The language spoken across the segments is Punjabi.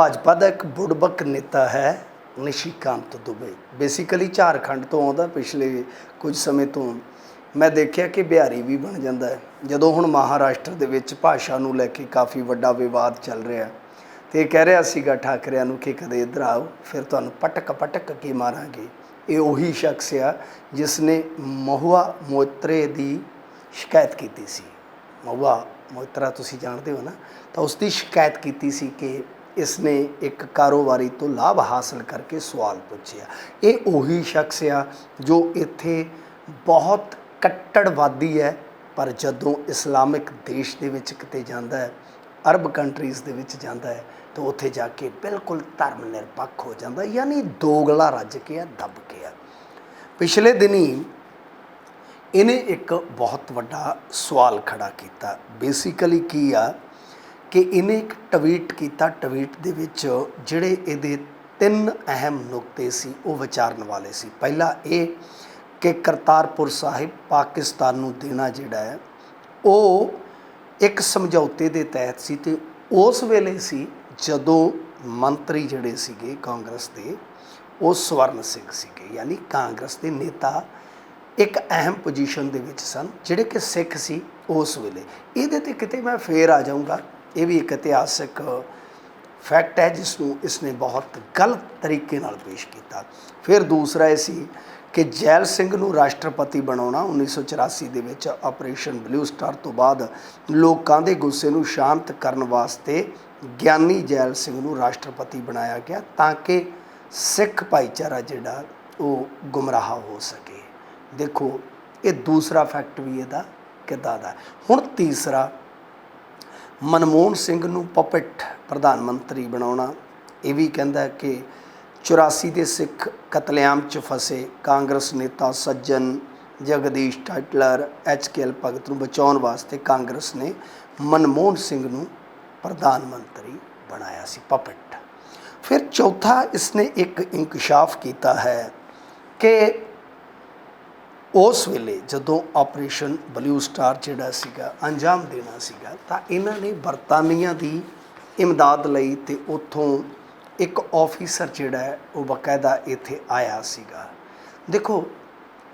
ਭਾਜਪਾ ਦਾ ਇੱਕ ਬੁੜਬਕ ਨੇਤਾ ਹੈ ਨਿਸ਼ੀਕਾਂਤ ਦੁਬੇ ਬੇਸਿਕਲੀ ਝਾਰਖੰਡ ਤੋਂ ਆਉਂਦਾ ਪਿਛਲੇ ਕੁਝ ਸਮੇਂ ਤੋਂ। ਮੈਂ ਦੇਖਿਆ ਕਿ ਬਿਹਾਰੀ ਵੀ ਬਣ ਜਾਂਦਾ ਹੈ। ਜਦੋਂ ਹੁਣ ਮਹਾਰਾਸ਼ਟਰ ਦੇ ਵਿੱਚ ਭਾਸ਼ਾ ਨੂੰ ਲੈ ਕੇ ਕਾਫੀ ਵੱਡਾ ਵਿਵਾਦ ਚੱਲ ਰਿਹਾ ਤੇ ਇਹ ਕਹਿ ਰਿਹਾ ਸੀਗਾ ਠਾਕਰਿਆਂ ਨੂੰ ਕਿ ਕਦੇ ਇੱਧਰ ਆਓ, ਫਿਰ ਤੁਹਾਨੂੰ ਪਟਕ ਪਟਕ ਕੇ ਮਾਰਾਂਗੇ। ਇਹ ਉਹੀ ਸ਼ਖਸ ਆ ਜਿਸ ਨੇ ਮਹੁਆ ਮੋਤਰੇ ਦੀ ਸ਼ਿਕਾਇਤ ਕੀਤੀ ਸੀ। ਮਹੁਆ ਮੋਤਰਾ ਤੁਸੀਂ ਜਾਣਦੇ ਹੋ ਨਾ? ਤਾਂ ਉਸ ਦੀ ਸ਼ਿਕਾਇਤ ਕੀਤੀ ਸੀ ਕਿ ਇਸ ਨੇ ਇੱਕ ਕਾਰੋਬਾਰੀ ਤੋਂ ਲਾਭ ਹਾਸਲ ਕਰਕੇ ਸਵਾਲ ਪੁੱਛਿਆ। ਇਹ ਉਹੀ ਸ਼ਖਸ ਆ ਜੋ ਇੱਥੇ ਬਹੁਤ ਕੱਟੜਵਾਦੀ ਹੈ, ਪਰ ਜਦੋਂ ਇਸਲਾਮਿਕ ਦੇਸ਼ ਦੇ ਵਿੱਚ ਕਿਤੇ ਜਾਂਦਾ ਹੈ, ਅਰਬ ਕੰਟਰੀਜ਼ ਦੇ ਵਿੱਚ ਜਾਂਦਾ ਹੈ, ਤਾਂ ਉੱਥੇ ਜਾ ਕੇ ਬਿਲਕੁਲ ਧਰਮ ਨਿਰਪੱਖ ਹੋ ਜਾਂਦਾ, ਯਾਨੀ ਦੋਗਲਾ ਰੱਜ ਕੇ ਆ, ਦੱਬ ਕੇ ਆ। ਪਿਛਲੇ ਦਿਨੀ ਇਹਨੇ ਇੱਕ ਬਹੁਤ ਵੱਡਾ ਸਵਾਲ ਖੜਾ ਕੀਤਾ। ਬੇਸਿਕਲੀ ਕੀ ਆ ਕਿ ਇਹਨੇ ਇੱਕ ਟਵੀਟ ਕੀਤਾ, ਟਵੀਟ ਦੇ ਵਿੱਚ ਜਿਹੜੇ ਇਹਦੇ ਤਿੰਨ ਅਹਿਮ ਨੁਕਤੇ ਸੀ, ਉਹ ਵਿਚਾਰਨ ਵਾਲੇ ਸੀ। ਪਹਿਲਾ ਇਹ ਕਿ ਕਰਤਾਰਪੁਰ ਸਾਹਿਬ ਪਾਕਿਸਤਾਨ ਨੂੰ ਦੇਣਾ ਜਿਹੜਾ ਹੈ, ਉਹ ਇੱਕ ਸਮਝੌਤੇ ਦੇ ਤਹਿਤ ਸੀ ਤੇ ਉਸ ਵੇਲੇ ਸੀ ਜਦੋਂ ਮੰਤਰੀ ਜਿਹੜੇ ਸੀਗੇ ਕਾਂਗਰਸ ਦੇ, ਉਹ ਸਵਰਨ ਸਿੰਘ ਸੀਗੇ। ਯਾਨੀ ਕਾਂਗਰਸ ਦੇ ਨੇਤਾ ਇੱਕ ਅਹਿਮ ਪੋਜੀਸ਼ਨ ਦੇ ਵਿੱਚ ਸਨ, ਜਿਹੜੇ ਕਿ ਸਿੱਖ ਸੀ ਉਸ ਵੇਲੇ। ਇਹਦੇ ਤੇ ਕਿਤੇ ਮੈਂ ਫੇਰ ਆ ਜਾਊਂਗਾ। ਇਹ ਵੀ ਇੱਕ ਇਤਿਹਾਸਕ ਫੈਕਟ ਹੈ, ਜਿਸ ਨੂੰ ਇਸਨੇ ਬਹੁਤ ਗਲਤ ਤਰੀਕੇ ਨਾਲ ਪੇਸ਼ ਕੀਤਾ। ਫਿਰ ਦੂਸਰਾ ਇਹ ਸੀ ਕਿ ਜੈਲ ਸਿੰਘ ਨੂੰ ਰਾਸ਼ਟਰਪਤੀ ਬਣਾਉਣਾ 1984 ਦੇ ਵਿੱਚ ਆਪਰੇਸ਼ਨ ਬਲੂ ਸਟਾਰ ਤੋਂ ਬਾਅਦ ਲੋਕਾਂ ਦੇ ਗੁੱਸੇ ਨੂੰ ਸ਼ਾਂਤ ਕਰਨ ਵਾਸਤੇ ਗਿਆਨੀ ਜੈਲ ਸਿੰਘ ਨੂੰ ਰਾਸ਼ਟਰਪਤੀ ਬਣਾਇਆ ਗਿਆ ਤਾਂ ਕਿ ਸਿੱਖ ਭਾਈਚਾਰਾ ਜਿਹੜਾ, ਉਹ ਗੁੰਮਰਾਹ ਹੋ ਸਕੇ। ਦੇਖੋ, ਇਹ ਦੂਸਰਾ ਫੈਕਟ ਵੀ ਇਹਦਾ ਕਿੱਦਾਂ ਦਾ ਹੁਣ ਤੀਸਰਾ ਮਨਮੋਹਨ ਸਿੰਘ ਨੂੰ ਪਪਟ ਪ੍ਰਧਾਨ ਮੰਤਰੀ ਬਣਾਉਣਾ। ਇਹ ਵੀ ਕਹਿੰਦਾ ਕਿ 84 ਦੇ ਸਿੱਖ ਕਤਲੇਆਮ 'ਚ ਫਸੇ ਕਾਂਗਰਸ ਨੇਤਾ Sajjan Jagdish Tytler H K L Bhagat ਨੂੰ ਬਚਾਉਣ ਵਾਸਤੇ ਕਾਂਗਰਸ ਨੇ ਮਨਮੋਹਨ ਸਿੰਘ ਨੂੰ ਪ੍ਰਧਾਨ ਮੰਤਰੀ ਬਣਾਇਆ ਸੀ ਪਪਟ ਫਿਰ ਚੌਥਾ ਇਸਨੇ ਇੱਕ ਇਨਕਸ਼ਾਫ ਕੀਤਾ ਹੈ ਕਿ ਉਸ ਵੇਲੇ ਜਦੋਂ ਆਪਰੇਸ਼ਨ ਬਲੂ ਸਟਾਰ ਜਿਹੜਾ ਸੀਗਾ, ਅੰਜਾਮ ਦੇਣਾ ਸੀਗਾ, ਤਾਂ ਇਹਨਾਂ ਨੇ ਬਰਤਾਨੀਆ ਦੀ ਇਮਦਾਦ ਲਈ ਤੇ ਉੱਥੋਂ ਇੱਕ ਆਫੀਸਰ ਜਿਹੜਾ ਹੈ, ਉਹ ਬਕਾਇਦਾ ਇੱਥੇ ਆਇਆ ਸੀਗਾ। ਦੇਖੋ,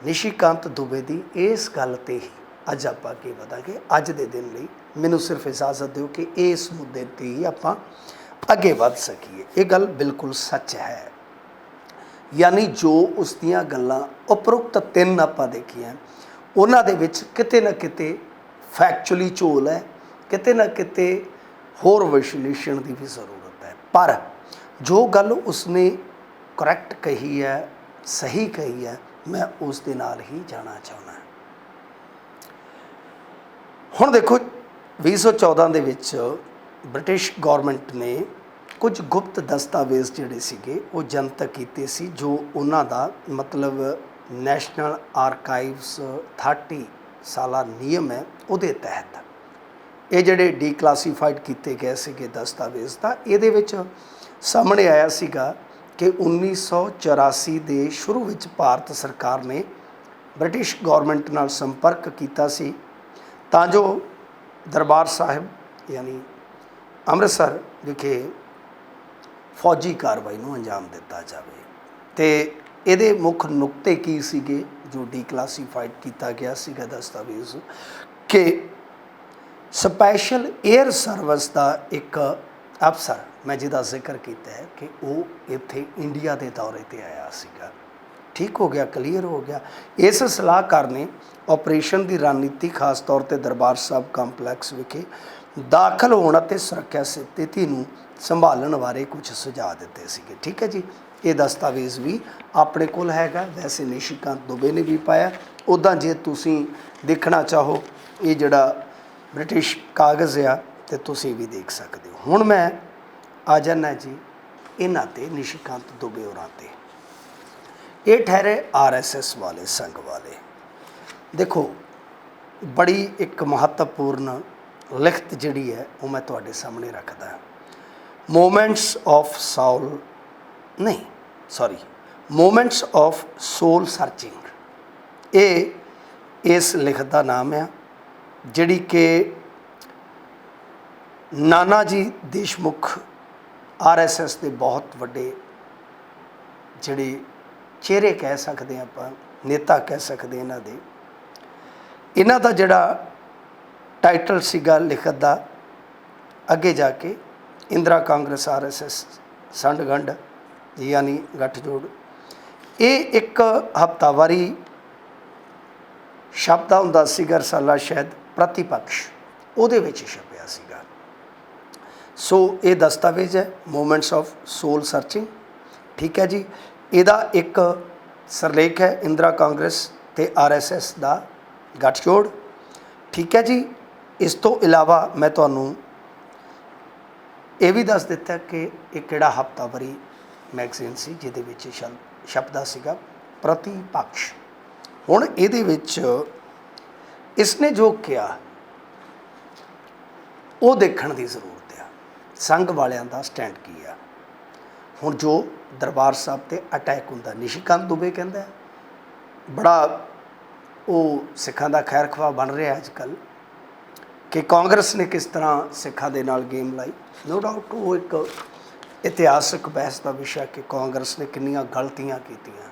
ਨਿਸ਼ੀਕਾਂਤ ਦੁਬੇ ਦੀ ਇਸ ਗੱਲ ਤੇ ਹੀ ਅੱਜ ਆਪਾਂ ਅੱਗੇ ਵਧਾਂਗੇ। ਅੱਜ ਦੇ ਦਿਨ ਲਈ ਮੈਨੂੰ ਸਿਰਫ ਇਜਾਜ਼ਤ ਦਿਓ ਕਿ ਇਸ ਮੁੱਦੇ ਤੇ ਹੀ ਆਪਾਂ ਅੱਗੇ ਵਧ ਸਕੀਏ। ਇਹ ਗੱਲ ਬਿਲਕੁਲ ਸੱਚ ਹੈ। ਯਾਨੀ ਜੋ ਉਸ ਦੀਆਂ ਗੱਲਾਂ ਉਪਰੋਕਤ ਤਿੰਨ ਆਪਾਂ ਦੇਖੀਆਂ, ਉਹਨਾਂ ਦੇ ਵਿੱਚ ਕਿਤੇ ਨਾ ਕਿਤੇ ਫੈਕਚੁਅਲੀ ਝੋਲ ਹੈ, ਕਿਤੇ ਨਾ ਕਿਤੇ ਹੋਰ ਵਿਸ਼ਲੇਸ਼ਣ ਦੀ ਵੀ ਜ਼ਰੂਰਤ ਹੈ। ਪਰ ਜੋ ਗੱਲ ਉਸਨੇ ਕਰੈਕਟ ਕਹੀ ਹੈ, ਸਹੀ ਕਹੀ ਹੈ, ਮੈਂ ਉਸ ਦੇ ਨਾਲ ਹੀ ਜਾਣਾ ਚਾਹੁੰਦਾ ਹੁਣ ਦੇਖੋ 2014 ਦੇ ਵਿੱਚ ਬ੍ਰਿਟਿਸ਼ ਗਵਰਨਮੈਂਟ ਨੇ ਕੁਝ ਗੁਪਤ ਦਸਤਾਵੇਜ਼ ਜਿਹੜੇ ਸੀਗੇ, ਉਹ ਜਨਤਕ ਕੀਤੇ ਸੀ, ਜੋ ਉਹਨਾਂ ਦਾ ਮਤਲਬ ਨੈਸ਼ਨਲ ਆਰਕਾਈਵਸ 30 ਸਾਲਾ ਨਿਯਮ ਹੈ, ਉਹਦੇ ਤਹਿਤ। ਇਹ ਜਿਹੜੇ ਡੀਕਲਾਸੀਫਾਈਡ ਕੀਤੇ ਗਏ ਸੀਗੇ ਦਸਤਾਵੇਜ਼ ਤਾਂ ਇਹਦੇ ਵਿੱਚ ਸਾਹਮਣੇ ਆਇਆ ਸੀਗਾ ਕਿ 1984 ਦੇ ਸ਼ੁਰੂ ਵਿੱਚ ਭਾਰਤ ਸਰਕਾਰ ਨੇ ਬ੍ਰਿਟਿਸ਼ ਗਵਰਨਮੈਂਟ ਨਾਲ ਸੰਪਰਕ ਕੀਤਾ ਸੀ। ਤਾਂ ਜੋ ਦਰਬਾਰ ਸਾਹਿਬ, ਯਾਨੀ ਅੰਮ੍ਰਿਤਸਰ ਵਿਖੇ ਫੌਜੀ ਕਾਰਵਾਈ ਨੂੰ ਅੰਜਾਮ ਦਿੱਤਾ ਜਾਵੇ। ਤੇ ਇਹਦੇ ਮੁੱਖ ਨੁਕਤੇ ਕੀ ਸੀਗੇ? ਜੋ ਡੀਕਲਾਸੀਫਾਈਡ ਕੀਤਾ ਗਿਆ ਸੀਗਾ ਦਸਤਾਵੇਜ਼। ਕਿ ਸਪੈਸ਼ਲ 에ਅਰ ਸਰਵਿਸ ਦਾ ਇੱਕ ਅਫਸਰ, ਮੈਂ ਜਿਹਦਾ ਜ਼ਿਕਰ ਕੀਤਾ ਹੈ ਕਿ ਉਹ ਇੱਥੇ ਇੰਡੀਆ ਦੇ ਦੌਰੇ ਤੇ ਆਇਆ ਸੀਗਾ। ਠੀਕ ਹੋ ਗਿਆ ਕਲੀਅਰ ਹੋ ਗਿਆ। ਇਸ ਸਲਾਹਕਾਰ ਨੇ ਆਪਰੇਸ਼ਨ ਦੀ ਰਣਨੀਤੀ ਖਾਸ ਤੌਰ ਤੇ ਦਰਬਾਰ ਸਾਹਿਬ ਕੰਪਲੈਕਸ ਵਿਖੇ ਦਾਖਲ ਹੋਣ ਅਤੇ ਸੁਰੱਖਿਆ ਸਥਿਤੀ ਨੂੰ ਸੰਭਾਲਣ ਬਾਰੇ ਕੁਝ ਸੁਝਾਅ ਦਿੱਤੇ ਸੀਗੇ। ਠੀਕ ਹੈ ਜੀ? ਇਹ ਦਸਤਾਵੇਜ਼ ਵੀ ਆਪਣੇ ਕੋਲ ਹੈਗਾ। ਵੈਸੇ ਨਿਸ਼ਿਕਾਂਤ ਦੁਬੇ ਨੇ ਵੀ ਪਾਇਆ। ਉਦਾਂ ਜੇ ਤੁਸੀਂ ਦੇਖਣਾ ਚਾਹੋ, ਇਹ ਜਿਹੜਾ ਬ੍ਰਿਟਿਸ਼ ਕਾਗਜ਼ ਆ, ਤੇ ਤੁਸੀਂ ਵੀ ਦੇਖ ਸਕਦੇ ਹੋ। ਹੁਣ ਮੈਂ ਆ ਜਾਣਾ ਜੀ ਇਹਨਾਂ ਤੇ, ਨਿਸ਼ਿਕਾਂਤ ਦੁਬੇ ਹੋਰਾਂ ਤੇ। ਇਹ ਠਹਿਰੇ ਆਰਐਸਐਸ ਵਾਲੇ, ਸੰਘ ਵਾਲੇ। ਦੇਖੋ, ਬੜੀ ਇੱਕ ਮਹੱਤਵਪੂਰਨ ਲਿਖਤ ਜਿਹੜੀ ਹੈ, ਉਹ ਮੈਂ ਤੁਹਾਡੇ ਸਾਹਮਣੇ ਰੱਖਦਾ ਮੋਮੈਂਟਸ ਆਫ ਸਾਊਲ ਨਹੀਂ sorry moments of soul searching ਇਹ, ਇਸ ਲਿਖਤ ਦਾ ਨਾਮ ਹੈ ਜਿਹੜੀ ਕਿ ਨਾਨਾ ਜੀ ਦੇਸ਼ਮੁਖ ਆਰਐਸਐਸ ਦੇ ਬਹੁਤ ਵੱਡੇ ਜਿਹੜੇ ਚਿਹਰੇ ਕਹਿ ਸਕਦੇ ਹਾਂ ਆਪਾਂ, ਨੇਤਾ ਕਹਿ ਸਕਦੇ ਇਹਨਾਂ ਦੇ। ਇਹਨਾਂ ਦਾ ਜਿਹੜਾ ਟਾਈਟਲ ਸੀਗਾ ਲਿਖਤ ਦਾ। ਅੱਗੇ ਜਾ ਕੇ ਇੰਦਰਾ ਕਾਂਗਰਸ ਆਰਐਸਐਸ ਸੰਡਗੰਡ ਯਾਨੀ ਗੱਠਜੋੜ। ਇਹ ਇੱਕ ਹਫਤਾਵਾਰੀ ਸ਼ਬਦ ਦਾ ਹੁੰਦਾ ਸੀਗਾ ਰਸਾਲਾ ਸ਼ਾਇਦ ਪ੍ਰਤੀਪਕਸ਼। ਉਹਦੇ ਵਿੱਚ ਛਪਿਆ ਸੀਗਾ। ਸੋ ਇਹ ਦਸਤਾਵੇਜ਼ ਹੈ, ਮੂਮੈਂਟਸ ਆਫ ਸੋਲ ਸਰਚਿੰਗ। ਠੀਕ ਹੈ ਜੀ, ਇਹਦਾ ਇੱਕ ਸਰਲੇਖ ਹੈ, ਇੰਦਰਾ ਕਾਂਗਰਸ ਤੇ ਆਰਐਸਐਸ ਦਾ ਗੱਠਜੋੜ। ਠੀਕ ਹੈ ਜੀ ਇਸ ਤੋਂ ਇਲਾਵਾ ਮੈਂ ਤੁਹਾਨੂੰ ਇਹ ਵੀ ਦੱਸ ਦਿੱਤਾ ਕਿ ਇਹ ਕਿਹੜਾ ਹਫਤਾਵਾਰੀ ਮੈਗਜ਼ੀਨ ਸੀ, ਜਿਹਦੇ ਵਿੱਚ ਸ਼ਲ- ਸ਼ਬਦ ਸੀਗਾ ਪ੍ਰਤੀਪਕਸ਼। ਹੁਣ ਇਹਦੇ ਵਿੱਚ ਇਸਨੇ ਜੋ ਕਿਹਾ, ਉਹ ਦੇਖਣ ਦੀ ਜ਼ਰੂਰਤ ਆ। ਸੰਘ ਵਾਲਿਆਂ ਦਾ ਸਟੈਂਡ ਕੀ ਆ? ਹੁਣ ਜੋ ਦਰਬਾਰ ਸਾਹਿਬ ਤੇ ਅਟੈਕ ਹੁੰਦਾ, ਨਿਸ਼ਿਕਾਂਤ ਦੁਬੇ ਕਹਿੰਦਾ, ਬੜਾ ਉਹ ਸਿੱਖਾਂ ਦਾ ਖੈਰ ਖਵਾ ਬਣ ਰਿਹਾ ਅੱਜ ਕੱਲ੍ਹ। ਕਿ ਕਾਂਗਰਸ ਨੇ ਕਿਸ ਤਰ੍ਹਾਂ ਸਿੱਖਾਂ ਦੇ ਨਾਲ ਗੇਮ ਲਾਈ? ਨੋ ਡਾਊਟ ਉਹ ਇੱਕ ਇਤਿਹਾਸਕ ਬਹਿਸ ਦਾ ਵਿਸ਼ਾ ਕਿ ਕਾਂਗਰਸ ਨੇ ਕਿੰਨੀਆਂ ਗਲਤੀਆਂ ਕੀਤੀਆਂ।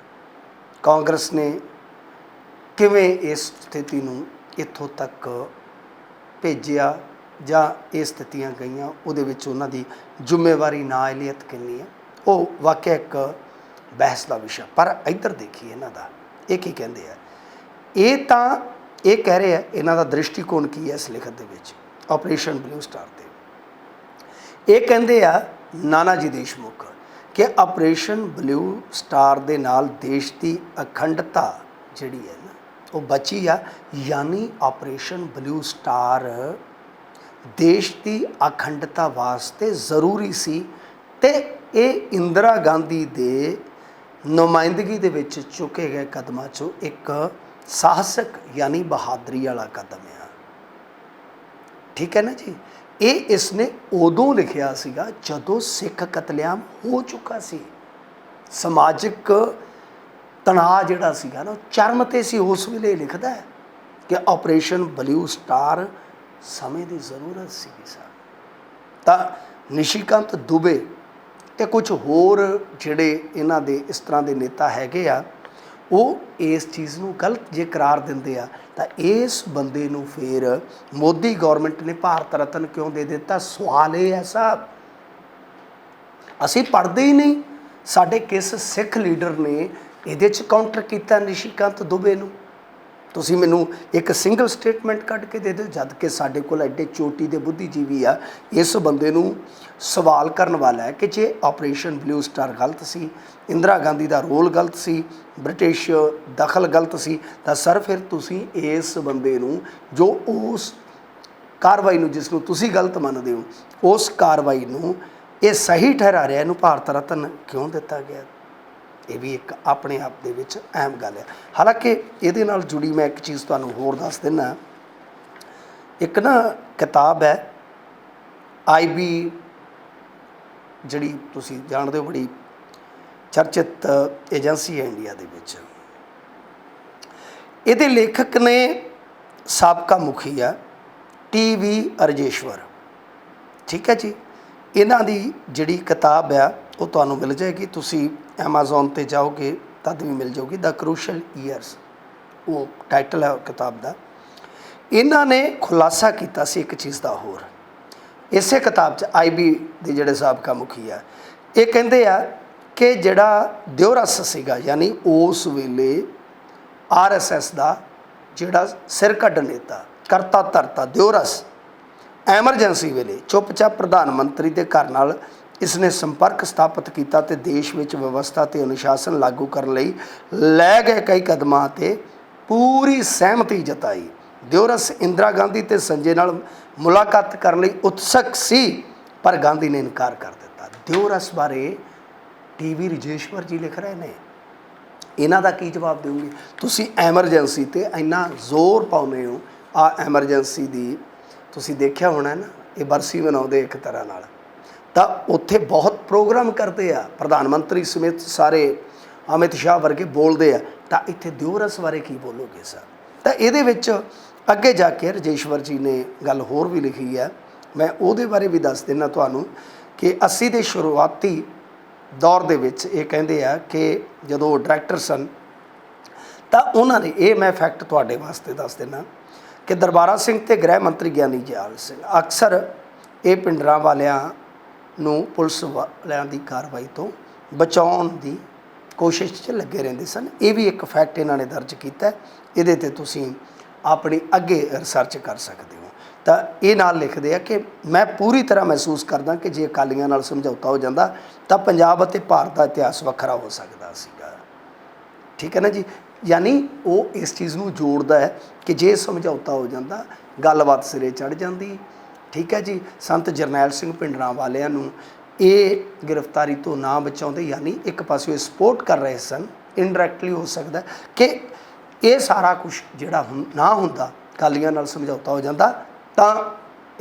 ਕਾਂਗਰਸ ਨੇ ਕਿਵੇਂ ਇਸ ਸਥਿਤੀ ਨੂੰ ਇੱਥੋਂ ਤੱਕ ਭੇਜਿਆ ਜਾਂ ਇਹ ਸਥਿਤੀਆਂ ਗਈਆਂ, ਉਹਦੇ ਵਿੱਚ ਉਹਨਾਂ ਦੀ ਜ਼ਿੰਮੇਵਾਰੀ ਨਾਇਲੀਅਤ ਕਿੰਨੀ ਹੈ, ਉਹ ਵਾਕਿਆ ਇੱਕ ਬਹਿਸ ਦਾ ਵਿਸ਼ਾ ਪਰ ਇੱਧਰ ਦੇਖੀਏ ਇਹਨਾਂ ਦਾ, ਇਹ ਕੀ ਕਹਿੰਦੇ ਆ? ਇਹ ਤਾਂ ਇਹ ਕਹਿ ਰਹੇ ਆ, ਇਹਨਾਂ ਦਾ ਦ੍ਰਿਸ਼ਟੀਕੋਣ ਕੀ ਹੈ ਇਸ ਲਿਖਤ ਦੇ ਵਿੱਚ? ਆਪਰੇਸ਼ਨ ਬਲੂ ਸਟਾਰ ਤੇ। ਇਹ ਕਹਿੰਦੇ ਆ, ਨਾਨਾ ਜੀ ਦੇਸ਼ਮੁਖ, ਕਿ ਆਪਰੇਸ਼ਨ ਬਲੂ ਸਟਾਰ ਦੇ ਨਾਲ ਦੇਸ਼ ਦੀ ਅਖੰਡਤਾ ਜਿਹੜੀ ਹੈ ਨਾ, ਉਹ ਬਚੀ ਆ। ਯਾਨੀ ਆਪਰੇਸ਼ਨ ਬਲੂ ਸਟਾਰ ਦੇਸ਼ ਦੀ ਅਖੰਡਤਾ ਵਾਸਤੇ ਜ਼ਰੂਰੀ ਸੀ ਤੇ ਇਹ ਇੰਦਰਾ ਗਾਂਧੀ ਦੇ ਨੁਮਾਇੰਦਗੀ ਦੇ ਵਿੱਚ ਚੁੱਕੇ ਗਏ ਕਦਮਾਂ 'ਚੋਂ ਇੱਕ ਸਾਹਸਕ ਯਾਨੀ ਬਹਾਦਰੀ ਵਾਲਾ ਕਦਮ ਆ। ਠੀਕ ਹੈ ਨਾ ਜੀ? ਇਹ ਇਸਨੇ ਉਦੋਂ ਲਿਖਿਆ ਸੀਗਾ ਜਦੋਂ ਸਿੱਖ ਕਤਲੇਆਮ ਹੋ ਚੁੱਕਾ ਸੀ। ਸਮਾਜਿਕ ਤਣਾਅ ਜਿਹੜਾ ਸੀਗਾ ਨਾ, ਉਹ ਚਰਮ ਤੇ ਸੀ। ਉਸ ਵੇਲੇ ਲਿਖਦਾ ਹੈ ਕਿ ਆਪਰੇਸ਼ਨ ਬਲੂ ਸਟਾਰ ਸਮੇਂ ਦੀ ਜ਼ਰੂਰਤ ਸੀਗੀ ਸਰ। ਤਾਂ ਨਿਸ਼ੀਕਾਂਤ ਦੁਬੇ ਤੇ ਕੁਝ ਹੋਰ ਜਿਹੜੇ ਇਹਨਾਂ ਦੇ ਇਸ ਤਰ੍ਹਾਂ ਦੇ ਨੇਤਾ ਹੈਗੇ ਆ ਉਹ ਇਸ ਚੀਜ਼ ਨੂੰ ਗਲਤ ਜੇ ਕਰਾਰ ਦਿੰਦੇ ਆ, ਤਾਂ ਇਸ ਬੰਦੇ ਨੂੰ ਫਿਰ ਮੋਦੀ ਗਵਰਨਮੈਂਟ ਨੇ ਭਾਰਤ ਰਤਨ ਕਿਉਂ ਦੇ ਦਿੱਤਾ? ਸਵਾਲ ਇਹ ਹੈ ਸਾਹਿਬ ਅਸੀਂ ਪੜ੍ਹਦੇ ਹੀ ਨਹੀਂ। ਸਾਡੇ ਕਿਸ ਸਿੱਖ ਲੀਡਰ ਨੇ ਇਹਦੇ ਚ ਕਾਊਂਟਰ ਕੀਤਾ ਨਿਸ਼ੀਕਾਂਤ ਦੁਬੇ ਨੂੰ? ਤੁਸੀਂ ਮੈਨੂੰ ਇੱਕ ਸਿੰਗਲ ਸਟੇਟਮੈਂਟ ਕੱਢ ਕੇ ਦੇ ਦਿਓ, ਜਦ ਕਿ ਸਾਡੇ ਕੋਲ ਐਡੇ ਚੋਟੀ ਦੇ ਬੁੱਧੀਜੀਵੀ ਆ, ਇਸ ਬੰਦੇ ਨੂੰ ਸਵਾਲ ਕਰਨ ਵਾਲਾ ਹੈ ਕਿ ਜੇ ਆਪਰੇਸ਼ਨ ਬਲੂ ਸਟਾਰ ਗਲਤ ਸੀ, ਇੰਦਰਾ ਗਾਂਧੀ ਦਾ ਰੋਲ ਗਲਤ ਸੀ, ਬ੍ਰਿਟਿਸ਼ ਦਖਲ ਗਲਤ ਸੀ, ਤਾਂ ਸਰ ਫਿਰ ਤੁਸੀਂ ਇਸ ਬੰਦੇ ਨੂੰ, ਜੋ ਉਸ ਕਾਰਵਾਈ ਨੂੰ ਜਿਸ ਨੂੰ ਤੁਸੀਂ ਗਲਤ ਮੰਨਦੇ ਹੋ, ਉਸ ਕਾਰਵਾਈ ਨੂੰ ਇਹ ਸਹੀ ਠਹਿਰਾ ਰਿਹਾ, ਇਹਨੂੰ ਭਾਰਤ ਰਤਨ ਕਿਉਂ ਦਿੱਤਾ ਗਿਆ? ਇਹ ਵੀ ਇੱਕ ਆਪਣੇ ਆਪ ਦੇ ਵਿੱਚ ਅਹਿਮ ਗੱਲ ਹੈ। ਹਾਲਾਂਕਿ ਇਹਦੇ ਨਾਲ ਜੁੜੀ ਮੈਂ ਇੱਕ ਚੀਜ਼ ਤੁਹਾਨੂੰ ਹੋਰ ਦੱਸ ਦਿੰਨਾ ਇੱਕ ਨਾ ਕਿਤਾਬ ਹੈ ਆਈਬੀ ਜਿਹੜੀ ਤੁਸੀਂ ਜਾਣਦੇ ਹੋ ਬੜੀ ਚਰਚਿਤ ਏਜੰਸੀ ਹੈ ਇੰਡੀਆ ਦੇ ਵਿੱਚ। ਇਹਦੇ ਲੇਖਕ ਨੇ ਸਾਬਕਾ ਮੁਖੀ ਆ ਟੀਵੀ ਅਰਜੇਸ਼ਵਰ। ਠੀਕ ਹੈ ਜੀ? ਇਹਨਾਂ ਦੀ ਜਿਹੜੀ ਕਿਤਾਬ ਆ, ਉਹ ਤੁਹਾਨੂੰ ਮਿਲ ਜਾਏਗੀ। ਤੁਸੀਂ Amazon ਤੇ ਜਾਓਗੇ, ਤਦ ਵੀ ਮਿਲ ਜਾਊਗੀ। ਦਾ ਕਰੂਸ਼ਲ ਈਅਰਸ ਉਹ ਟਾਈਟਲ ਹੈ ਉਹ ਕਿਤਾਬ ਦਾ। ਇਹਨਾਂ ਨੇ ਖੁਲਾਸਾ ਕੀਤਾ ਸੀ ਇੱਕ ਚੀਜ਼ ਦਾ ਹੋਰ। ਇਸੇ ਕਿਤਾਬ 'ਚ ਆਈਬੀ ਦੇ ਜਿਹੜੇ ਸਾਬਕਾ ਮੁਖੀ ਆ, ਇਹ ਕਹਿੰਦੇ ਆ ਕਿ ਜਿਹੜਾ ਦਿਉਰਸ ਸੀਗਾ, ਯਾਨੀ ਉਸ ਵੇਲੇ ਆਰਐਸਐਸ ਦਾ ਜਿਹੜਾ ਸਿਰ ਕੱਢ ਨੇਤਾ, ਕਰਤਾ ਧਰਤਾ ਦਿਉਰਸ ਐਮਰਜੈਂਸੀ ਵੇਲੇ ਚੁੱਪਚਾਪ ਪ੍ਰਧਾਨ ਮੰਤਰੀ ਦੇ ਘਰ ਨਾਲ ਇਸਨੇ ਸੰਪਰਕ ਸਥਾਪਿਤ ਕੀਤਾ ਤੇ ਦੇਸ਼ ਵਿੱਚ ਵਿਵਸਥਾ ਤੇ ਅਨੁਸ਼ਾਸਨ ਲਾਗੂ ਕਰਨ ਲਈ ਲੈ ਗਏ ਕਈ ਕਦਮਾਂ ਤੇ ਪੂਰੀ ਸਹਿਮਤੀ ਜਤਾਈ। ਦਿਓਰਸ ਇੰਦਰਾ ਗਾਂਧੀ ਤੇ ਸੰਜੇ ਨਾਲ ਮੁਲਾਕਾਤ ਕਰਨ ਲਈ ਉਤਸਕ ਸੀ, ਪਰ ਗਾਂਧੀ ਨੇ ਇਨਕਾਰ ਕਰ ਦਿੱਤਾ। ਦਿਓਰਸ ਬਾਰੇ ਟੀਵੀ ਰਜੇਸ਼ਵਰ ਜੀ ਲਿਖ ਰਹੇ ਨੇ। ਇਹਨਾਂ ਦਾ ਕੀ ਜਵਾਬ ਦਿਓਗੇ ਤੁਸੀਂ ਐਮਰਜੈਂਸੀ ਤੇ ਇੰਨਾ ਜ਼ੋਰ ਪਾਉਂਦੇ ਹੋ, ਆ ਐਮਰਜੈਂਸੀ ਦੀ ਤੁਸੀਂ ਦੇਖਿਆ ਹੋਣਾ ਨਾ, ਇਹ ਬਰਸੀ ਮਨਾਉਂਦੇ ਇੱਕ ਤਰ੍ਹਾਂ ਨਾਲ। ਤਾਂ ਉੱਥੇ ਬਹੁਤ ਪ੍ਰੋਗਰਾਮ ਕਰਦੇ ਆ, ਪ੍ਰਧਾਨ ਮੰਤਰੀ ਸਮੇਤ ਸਾਰੇ ਅਮਿਤ ਸ਼ਾਹ ਵਰਗੇ ਬੋਲਦੇ ਆ। ਤਾਂ ਇੱਥੇ ਦਿਉਰਸ ਬਾਰੇ ਕੀ ਬੋਲੋਗੇ ਸਰ? ਤਾਂ ਇਹਦੇ ਵਿੱਚ ਅੱਗੇ ਜਾ ਕੇ ਰਜੇਸ਼ਵਰ ਜੀ ਨੇ ਗੱਲ ਹੋਰ ਵੀ ਲਿਖੀ ਹੈ ਮੈਂ ਉਹਦੇ ਬਾਰੇ ਵੀ ਦੱਸ ਦਿੰਨਾ ਤੁਹਾਨੂੰ ਕਿ 80 ਦੇ ਸ਼ੁਰੂਆਤੀ ਦੌਰ ਦੇ ਵਿੱਚ ਇਹ ਕਹਿੰਦੇ ਆ ਕਿ ਜਦੋਂ ਉਹ ਡਾਇਰੈਕਟਰ ਸਨ, ਤਾਂ ਉਹਨਾਂ ਨੇ, ਇਹ ਮੈਂ ਫੈਕਟ ਤੁਹਾਡੇ ਵਾਸਤੇ ਦੱਸ ਦਿੰਦਾ ਕਿ ਦਰਬਾਰਾ ਸਿੰਘ ਤੇ ਗ੍ਰਹਿ ਮੰਤਰੀ ਗਿਆਨੀ ਜੈਲ ਸਿੰਘ, ਅਕਸਰ ਇਹ ਪਿੰਡਰਾਂ ਵਾਲਿਆਂ ਨੂੰ ਪੁਲਿਸ ਵਾਲਿਆਂ ਦੀ ਕਾਰਵਾਈ ਤੋਂ ਬਚਾਉਣ ਦੀ ਕੋਸ਼ਿਸ਼ 'ਚ ਲੱਗੇ ਰਹਿੰਦੇ ਸਨ। ਇਹ ਵੀ ਇੱਕ ਫੈਕਟ ਇਹਨਾਂ ਨੇ ਦਰਜ ਕੀਤਾ। ਇਹਦੇ ਤੇ ਤੁਸੀਂ ਆਪਣੀ ਅੱਗੇ ਰਿਸਰਚ ਕਰ ਸਕਦੇ ਹੋ। ਤਾਂ ਇਹ ਨਾਲ ਲਿਖਦੇ ਆ ਕਿ ਮੈਂ ਪੂਰੀ ਤਰ੍ਹਾਂ ਮਹਿਸੂਸ ਕਰਦਾ ਕਿ ਜੇ ਅਕਾਲੀਆਂ ਨਾਲ ਸਮਝੌਤਾ ਹੋ ਜਾਂਦਾ ਤਾਂ ਪੰਜਾਬ ਅਤੇ ਭਾਰਤ ਦਾ ਇਤਿਹਾਸ ਵੱਖਰਾ ਹੋ ਸਕਦਾ ਸੀਗਾ। ਠੀਕ ਹੈ ਨਾ ਜੀ? ਯਾਨੀ ਉਹ ਇਸ ਚੀਜ਼ ਨੂੰ ਜੋੜਦਾ ਹੈ ਕਿ ਜੇ ਸਮਝੌਤਾ ਹੋ ਜਾਂਦਾ, ਗੱਲਬਾਤ ਸਿਰੇ ਚੜ ਜਾਂਦੀ। ਠੀਕ ਹੈ ਜੀ? ਸੰਤ ਜਰਨੈਲ ਸਿੰਘ ਪਿੰਡਰਾਂ ਵਾਲਿਆਂ ਨੂੰ ਇਹ ਗ੍ਰਿਫਤਾਰੀ ਤੋਂ ਨਾ ਬਚਾਉਂਦੇ, ਯਾਨੀ ਇੱਕ ਪਾਸੇ ਉਹ ਸਪੋਰਟ ਕਰ ਰਹੇ ਸਨ ਇਨਡਾਇਰੈਕਟਲੀ ਹੋ ਸਕਦਾ ਕਿ ਇਹ ਸਾਰਾ ਕੁਝ ਜਿਹੜਾ ਹੁਣ ਨਾ ਹੁੰਦਾ, ਕਾਲੀਆਂ ਨਾਲ ਸਮਝੌਤਾ ਹੋ ਜਾਂਦਾ, ਤਾਂ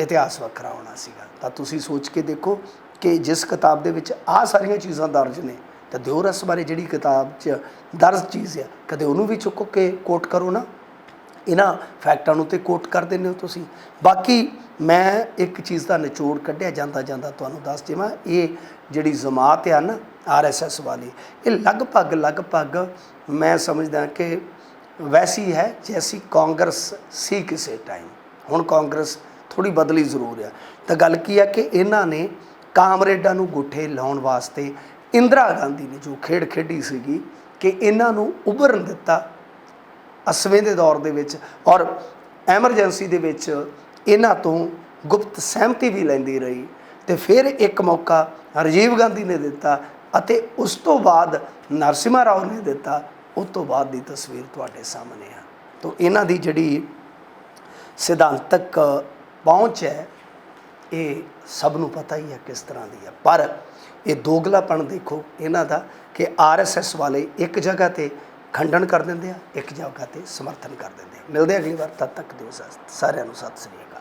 ਇਤਿਹਾਸ ਵੱਖਰਾ ਹੋਣਾ ਸੀਗਾ। ਤਾਂ ਤੁਸੀਂ ਸੋਚ ਕੇ ਦੇਖੋ ਕਿ ਜਿਸ ਕਿਤਾਬ ਦੇ ਵਿੱਚ ਆ ਸਾਰੀਆਂ ਚੀਜ਼ਾਂ ਦਰਜ ਨੇ ਤਾਂ ਦਿਓ ਰਸ ਬਾਰੇ ਜਿਹੜੀ ਕਿਤਾਬ 'ਚ ਦਰਜ ਚੀਜ਼ ਆ, ਕਦੇ ਉਹਨੂੰ ਵੀ ਚੁੱਕ ਕੇ ਕੋਟ ਕਰੋ ਨਾ। ਇਹਨਾਂ ਫੈਕਟਾਂ ਨੂੰ ਤੇ ਕੋਟ ਕਰ ਦਿੰਦੇ ਹੋ ਤੁਸੀਂ। ਬਾਕੀ ਮੈਂ ਇੱਕ ਚੀਜ਼ ਦਾ ਨਿਚੋੜ ਕੱਢਿਆ, ਜਾਂਦਾ ਜਾਂਦਾ ਤੁਹਾਨੂੰ ਦੱਸ ਦੇਵਾਂ, ਇਹ ਜਿਹੜੀ ਜਮਾਤ ਆ ਨਾ ਆਰਐਸਐਸ ਵਾਲੀ, ਇਹ ਲਗਭਗ ਲਗਭਗ ਮੈਂ ਸਮਝਦਾ ਕਿ ਵੈਸੀ ਹੈ ਜੈਸੀ ਕਾਂਗਰਸ ਸੀ ਕਿਸੇ ਟਾਈਮ ਹੁਣ ਕਾਂਗਰਸ ਥੋੜੀ ਬਦਲੀ ਜ਼ਰੂਰ ਆ। ਤਾਂ ਗੱਲ ਕੀ ਆ ਕਿ ਇਹਨਾਂ ਨੇ ਕਾਮਰੇਡਾਂ ਨੂੰ ਗੁੱਠੇ ਲਾਉਣ ਵਾਸਤੇ ਇੰਦਰਾ ਗਾਂਧੀ ਨੇ ਜੋ ਖੇਡ ਖੇਡੀ ਸੀਗੀ ਕਿ ਇਹਨਾਂ ਨੂੰ ਉਭਰਨ ਦਿੱਤਾ ਅਸਵੇਂ ਦੇ ਦੌਰ ਦੇ ਵਿੱਚ ਔਰ ਐਮਰਜੈਂਸੀ ਦੇ ਵਿੱਚ ਇਹਨਾਂ ਤੋਂ ਗੁਪਤ ਸਹਿਮਤੀ ਵੀ ਲੈਂਦੀ ਰਹੀ ਤੇ ਫਿਰ ਇੱਕ ਮੌਕਾ ਰਾਜੀਵ ਗਾਂਧੀ ਨੇ ਦਿੱਤਾ ਅਤੇ ਉਸ ਤੋਂ ਬਾਅਦ ਨਰਸਿਮਾ ਰਾਓ ਨੇ ਦਿੱਤਾ, ਉਸ ਤੋਂ ਬਾਅਦ ਦੀ ਤਸਵੀਰ ਤੁਹਾਡੇ ਸਾਹਮਣੇ ਆ। ਤੋਂ ਇਹਨਾਂ ਦੀ ਜਿਹੜੀ ਸਿਧਾਂਤਕ ਪਹੁੰਚ ਹੈ, ਇਹ ਸਭ ਨੂੰ ਪਤਾ ਹੀ ਹੈ ਕਿਸ ਤਰ੍ਹਾਂ ਦੀ ਹੈ। ਪਰ ਇਹ ਦੋਗਲਾਪਣ ਦੇਖੋ, ਇਹਨਾਂ ਦਾ ਕਿ ਆਰਐਸਐਸ ਵਾਲੇ ਇੱਕ ਜਗ੍ਹਾ ਤੇ ਖੰਡਨ ਕਰ ਦਿੰਦੇ ਆ, ਇੱਕ ਜਗ੍ਹਾ ਤੇ ਸਮਰਥਨ ਕਰ ਦਿੰਦੇ ਆ। ਮਿਲਦੇ ਅਗਲੀ ਵਾਰ, ਤਦ ਤੱਕ ਦਿਓ ਸਾਰਿਆਂ ਨੂੰ ਸਤਿ ਸ੍ਰੀ ਅਕਾਲ।